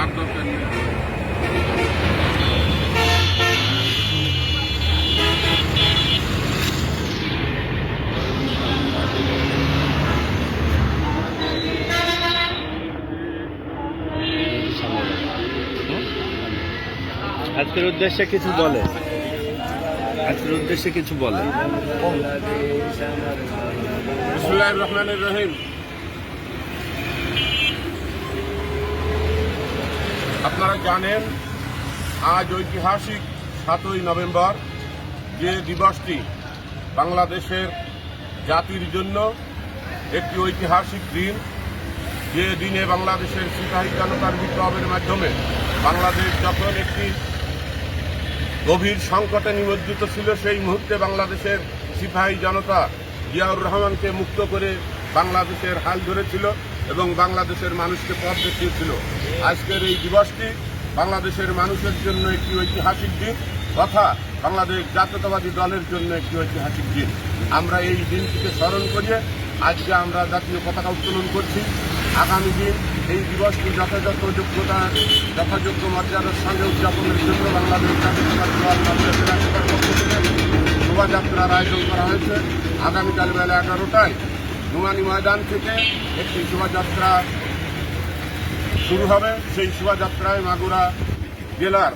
আর দরকার আজকের উদ্দেশ্যে কিছু বলে। আজকের উদ্দেশ্যে কিছু বলে। রহমানের রহিম। আপনারা জানেন, আজ ঐতিহাসিক সাতই নভেম্বর যে দিবসটি বাংলাদেশের জাতির জন্য একটি ঐতিহাসিক দিন, যে দিনে বাংলাদেশের সিপাহী জনতার বিপ্লবের মাধ্যমে বাংলাদেশ যখন একটি গভীর সংকটে নিমজ্জিত ছিল, সেই মুহূর্তে বাংলাদেশের সিপাহী জনতা জিয়াউর রহমানকে মুক্ত করে বাংলাদেশের হাল ধরেছিল। এবং বাংলাদেশের মানুষকে পথ দেখিয়েছিল। আজকের এই দিবসটি বাংলাদেশের মানুষের জন্য একটি ঐতিহাসিক দিন তথা বাংলাদেশ জাতীয়তাবাদী দলের জন্য একটি ঐতিহাসিক দিন। আমরা এই দিনটিকে স্মরণ করিয়ে আজকে আমরা জাতীয় পতাকা উত্তোলন করছি। আগামী দিন এই দিবসটি যথাযথ যোগ্যতা, যথাযোগ্য মর্যাদার সঙ্গে উদযাপনের জন্য বাংলাদেশ থেকে শোভাযাত্রার আয়োজন করা হয়েছে। আগামীকাল বেলা এগারোটায় নুমানি ময়দান থেকে একটি শোভাযাত্রা শুরু হবে। সেই শোভাযাত্রায় মাগুরা জেলার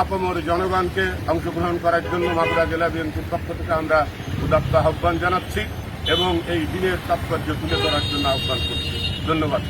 আপমর জনগণকে অংশগ্রহণ করার জন্য মাগুরা জেলা বিএনপির পক্ষ থেকে আমরা উদাত্ত আহ্বান জানাচ্ছি এবং এই দিনের তাৎপর্য তুলে ধরার জন্য আহ্বান করছি। ধন্যবাদ।